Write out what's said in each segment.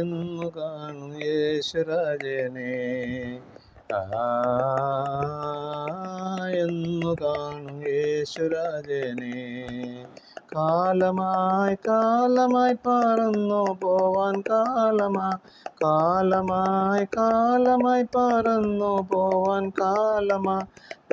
എന്നു കാണും യേശുരാജനെ ആ കാണും യേശുരാജനെ കാലമായി കാലമായി പറന്നു പോവാൻ കാലമാ. കാലമായി കാലമായി പറന്നു പോവാൻ കാലമാ.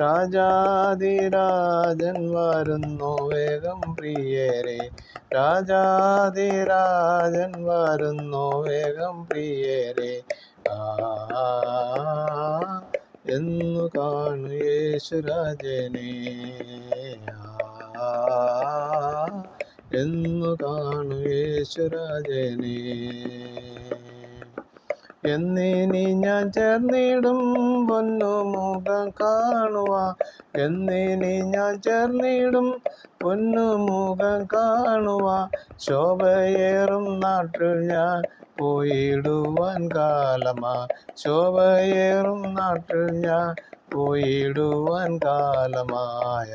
രാജാതിരാജൻ വരുന്നു വേഗം പ്രിയരെ. രാജാതിരാജൻ വരുന്നു വേഗം പ്രിയരെ. ആ എന്നു കാണു യേശുരാജനെ എന്നു കാണു യേശുരാജനെ എന്നിനി ഞാൻ ചേർന്നിടും പൊന്നു മുഖം കാണുക എന്നിനി ഞാൻ ചേർന്നിടും പൊന്നു മുഖം കാണുക ശോഭയേറും നാട്ടിൽ ഞാൻ പോയിടുവാൻ കാലമാ. ശോഭയേറും നാട്ടിൽ ഞാൻ പോയിടുവാൻ കാലമായ.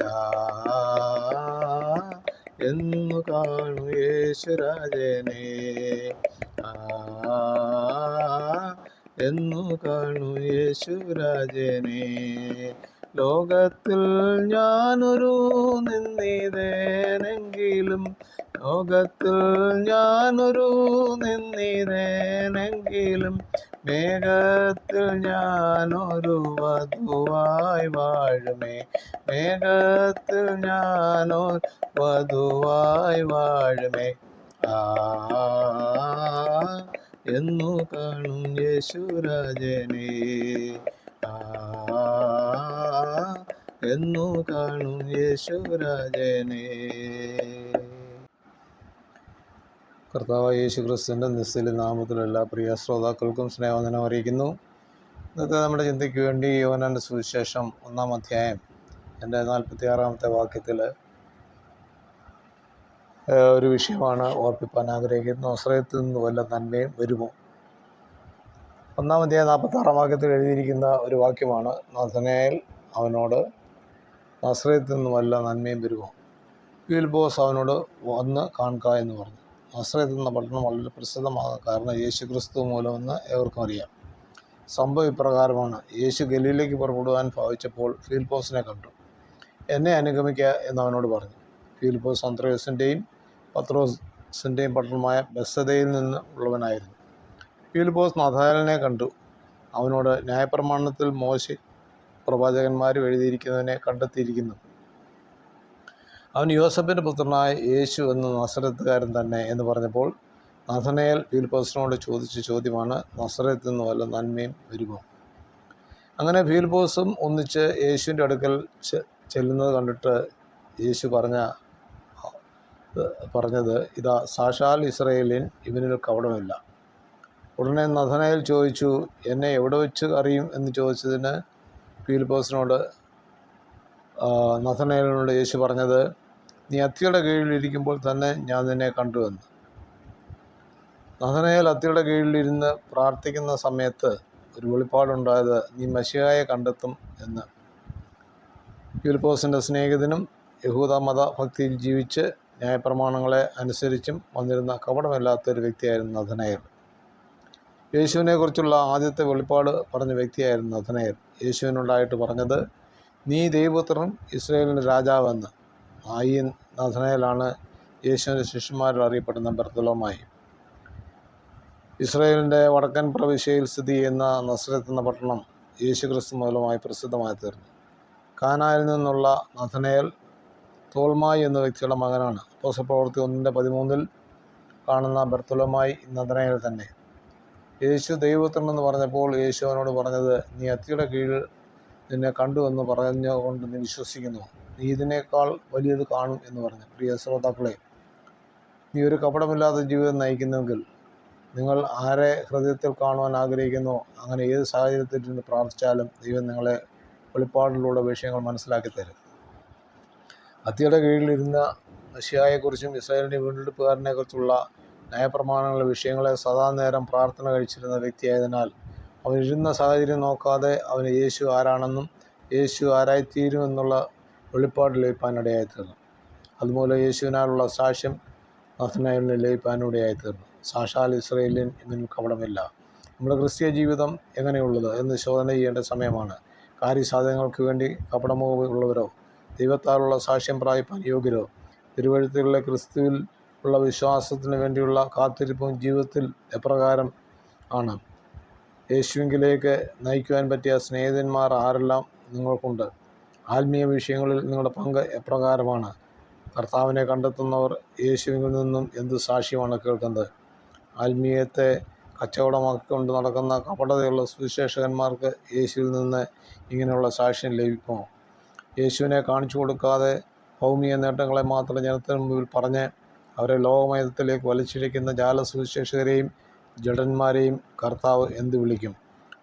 എന്നു കാണു യേശുരാജനെ എന്നു കാണു യേശുരാജനെ ലോകത്തിൽ ഞാനൊരു നിന്നിതേനെങ്കിലും ലോകത്തിൽ ഞാനൊരു നിന്നിതേനെങ്കിലും മേഘത്തിൽ ഞാനൊരു വധുവായി വാഴുമേ. മേഘത്തിൽ ഞാനോ വധുവായി വാഴുമേ. ആ എന്നു കാണും യേശുരാജനെ എന്നു കാണും യേശുരാജനെ കർത്താവ് യേശു ക്രിസ്തുവിന്റെ നിസ്സല നാമത്തിൽ എല്ലാ പ്രിയ ശ്രോതാക്കൾക്കും സ്നേഹവന്ദനം അറിയിക്കുന്നു. ഇന്നത്തെ നമ്മുടെ ചിന്തയ്ക്ക് വേണ്ടി യോനന്റെ സുവിശേഷം ഒന്നാം അധ്യായം എന്റെ നാൽപ്പത്തി ആറാമത്തെ വാക്യത്തിൽ ഒരു വിഷയമാണ് ഓർപ്പിപ്പാൻ ആഗ്രഹിക്കുന്നത് നസ്രയത്തിൽ നിന്ന് വല്ല നന്മയും വരുമോ? ഒന്നാം അധ്യായം നാൽപ്പത്തി ആറാം വാക്യത്തിൽ എഴുതിയിരിക്കുന്ന ഒരു വാക്യമാണ്. നഥനയേൽ അവനോട് നസ്രയത്തിൽ നിന്നും വല്ല നന്മയും വരുമോ ബോസ് അവനോട് വന്ന് കാണുക എന്ന് പറഞ്ഞു. നസ്രയത്ത് നിന്ന പട്ടണം വളരെ പ്രസിദ്ധമാകാൻ കാരണം യേശു ക്രിസ്തു മൂലമെന്ന് ഏവർക്കും അറിയാം. സംഭവം ഇപ്രകാരമാണ്. യേശു ഗലീലേക്ക് പുറപ്പെടുവാൻ ഭാവിച്ചപ്പോൾ ഫീൽപോസിനെ കണ്ടു. എന്നെ അനുഗമിക്കുക എന്ന് അവനോട് പറഞ്ഞു. ഫീൽപോസ് അന്ത്രയോസിന്റെയും പത്രോസിന്റെയും പട്ടണമായ ബസ്സതയിൽ നിന്ന് ഉള്ളവനായിരുന്നു. ഫീൽപോസ് നഥാലിനെ കണ്ടു. അവനോട് ന്യായപ്രമാണത്തിൽ മോശ പ്രവാചകന്മാരും എഴുതിയിരിക്കുന്നതിനെ കണ്ടെത്തിയിരിക്കുന്നു. അവൻ യോസഫിന്റെ പുത്രനായ യേശു എന്ന നസരത്തുകാരൻ തന്നെ എന്ന് പറഞ്ഞപ്പോൾ നഥനയൽ ഫീൽപോസിനോട് ചോദിച്ച ചോദ്യമാണ് നസരത്തിൽ നിന്ന് വല്ല നന്മയും വരുമോ? അങ്ങനെ ഫീൽപോസും ഒന്നിച്ച് യേശുവിന്റെ അടുക്കൽ ചെല്ലുന്നത് കണ്ടിട്ട് യേശു പറഞ്ഞ പറഞ്ഞത് ഇതാ സാക്ഷാൽ ഇസ്രയേലിൻ ഇവനിൽ കവടമില്ല ഉടനെ നഥനയിൽ ചോദിച്ചു എന്നെ എവിടെ വെച്ച് അറിയും? എന്ന് ചോദിച്ചതിന് ഫീൽപോസിനോട് നഥനയിലിനോട് യേശു പറഞ്ഞത് നീ അത്തിയുടെ കീഴിലിരിക്കുമ്പോൾ തന്നെ ഞാൻ നിന്നെ കണ്ടുവെന്ന്. നഥനയേൽ അത്തിയുടെ കീഴിലിരുന്ന് പ്രാർത്ഥിക്കുന്ന സമയത്ത് ഒരു വെളിപ്പാടുണ്ടായത് നീ മഷിയായെ കണ്ടെത്തും എന്ന്. ഫിലിപ്പോസിന്റെ സ്നേഹിതനും യഹൂദ മത ഭക്തിയിൽ ജീവിച്ച് ന്യായപ്രമാണങ്ങളെ അനുസരിച്ചും വന്നിരുന്ന കപടമില്ലാത്ത ഒരു വ്യക്തിയായിരുന്നു നഥനയർ യേശുവിനെക്കുറിച്ചുള്ള ആദ്യത്തെ വെളിപ്പാട് പറഞ്ഞ വ്യക്തിയായിരുന്നു നഥനയർ യേശുവിനുണ്ടായിട്ട് പറഞ്ഞത് നീ ദൈവപുത്രൻ ഇസ്രയേലിന്റെ രാജാവെന്ന് ആയി നഥനയിലാണ് യേശുവിന്റെ ശിഷ്യന്മാരിൽ അറിയപ്പെടുന്ന ബർത്തലോമായി. ഇസ്രയേലിന്റെ വടക്കൻ പ്രവിശ്യയിൽ സ്ഥിതി ചെയ്യുന്ന നസ്രത്ത് എന്ന പട്ടണം യേശുക്രിസ്തു മൂലമായി പ്രസിദ്ധമായി തീർന്നു. കാനായിൽ നിന്നുള്ള നഥനയൽ തോൽമായി എന്ന വ്യക്തിയുടെ മകനാണ്. അപ്പോസപ്രവൃത്തി ഒന്നിന്റെ പതിമൂന്നിൽ കാണുന്ന ബർത്തലോമായി നഥനയൽ തന്നെ. യേശു ദൈവത്തിനെന്ന് പറഞ്ഞപ്പോൾ യേശു അവനോട് പറഞ്ഞത് നീ അത്തിയുടെ കീഴിൽ നിന്നെ കണ്ടു എന്ന് പറഞ്ഞുകൊണ്ട് നീ വിശ്വസിക്കുന്നു. നീ ഇതിനേക്കാൾ വലിയത് കാണും എന്ന് പറഞ്ഞു. പ്രിയ ശ്രോതാക്കളെ നീ ഒരു കപടമില്ലാത്ത ജീവിതം നയിക്കുന്നെങ്കിൽ നിങ്ങൾ ആരെ ഹൃദയത്തിൽ കാണുവാൻ ആഗ്രഹിക്കുന്നു അങ്ങനെ ഏത് സാഹചര്യത്തിൽ നിന്ന് പ്രാർത്ഥിച്ചാലും ദൈവം നിങ്ങളെ വെളിപ്പാടിലൂടെ വിഷയങ്ങൾ മനസ്സിലാക്കി തരും. അത്തിയുടെ കീഴിലിരുന്ന മഷിയായെക്കുറിച്ചും ഇസ്രായേലിന്റെ വീണ്ടെടുപ്പുകാരനെക്കുറിച്ചുള്ള നയപ്രമാണങ്ങളുടെ വിഷയങ്ങളെ സദാ നേരം പ്രാർത്ഥന കഴിച്ചിരുന്ന വ്യക്തിയായതിനാൽ അവൻ ഇരുന്ന സാഹചര്യം നോക്കാതെ അവന് യേശു ആരാണെന്നും യേശു ആരായിത്തീരുമെന്നുള്ള വെളിപ്പാട് ലയിപ്പാനിടയായി തീർന്നു അതുപോലെ യേശുവിനാലുള്ള സാക്ഷ്യം നഥനായലിന് ലയിപ്പാനിടയായി തീർന്നു സാക്ഷാൽ ഇസ്രയേലിൻ ഇതിനും കപടമില്ല. നമ്മുടെ ക്രിസ്തീയ ജീവിതം എങ്ങനെയുള്ളത് എന്ന് ശോധന ചെയ്യേണ്ട സമയമാണ്. കാര്യസാധനങ്ങൾക്ക് വേണ്ടി കപടമോ ഉള്ളവരോ ദൈവത്താലുള്ള സാക്ഷ്യം പ്രാപിപ്പാൻ യോഗ്യരോ തിരുവഴുത്തുകളിലെ ക്രിസ്തുവിൽ ഉള്ള വിശ്വാസത്തിന് വേണ്ടിയുള്ള കാത്തിരിപ്പും ജീവിതത്തിൽ എപ്രകാരം ആണ്? യേശുവിങ്കിലേക്ക് നയിക്കുവാൻ പറ്റിയ സ്നേഹിതന്മാർ ആരെല്ലാം നിങ്ങൾക്കുണ്ട്? ആത്മീയ വിഷയങ്ങളിൽ നിങ്ങളുടെ പങ്ക് എപ്രകാരമാണ്? കർത്താവിനെ കണ്ടെത്തുന്നവർ യേശുവിൽ നിന്നും എന്ത് സാക്ഷ്യമാണ് കേൾക്കുന്നത്? ആത്മീയത്തെ കച്ചവടമാക്കിക്കൊണ്ട് നടക്കുന്ന കപടതയുള്ള സുവിശേഷകന്മാർക്ക് യേശുവിൽ നിന്ന് ഇങ്ങനെയുള്ള സാക്ഷ്യം ലഭിക്കുമോ? യേശുവിനെ കാണിച്ചു കൊടുക്കാതെ ഭൗമിക നേട്ടങ്ങളെ മാത്രം ജനത്തിന് മുമ്പിൽ പറഞ്ഞ് അവരെ ലോകമയത്തിലേക്ക് വലിച്ചിഴയ്ക്കുന്ന ജാലസുവിശേഷകരെയും ജഡന്മാരെയും കർത്താവ് എന്ത് വിളിക്കും?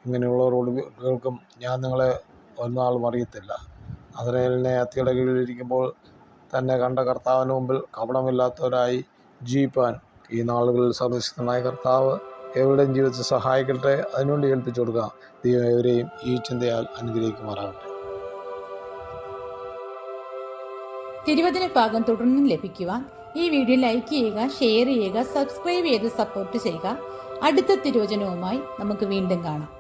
ഇങ്ങനെയുള്ളവരോട് കേൾക്കും ഞാൻ നിങ്ങളെ ഒന്നാളും അറിയത്തില്ല. അതിനെ അത്തിയുടെ കീഴിലിരിക്കുമ്പോൾ തന്നെ കണ്ട കർത്താവിന് മുമ്പിൽ കപടമില്ലാത്തവരായി ജീവിപ്പാൻ ഈ നാളുകളിൽ സർവശക്തനായ കർത്താവ് എവിടെയും ജീവിതത്തെ സഹായിക്കട്ടെ. അതിനുവേണ്ടി ഏൽപ്പിച്ചു കൊടുക്കുക ദൈവം എവരെയും ഈ ചിന്തയാൽ അനുഗ്രഹിക്കുമാറാകട്ടെ. തിരുവചന ഭാഗം തുടർന്നും ലഭിക്കുവാൻ ഈ വീഡിയോ ലൈക്ക് ചെയ്യുക ഷെയർ ചെയ്യുക സബ്സ്ക്രൈബ് ചെയ്ത് സപ്പോർട്ട് ചെയ്യുക. അടുത്ത തിരുവചനവുമായി നമുക്ക് വീണ്ടും കാണാം.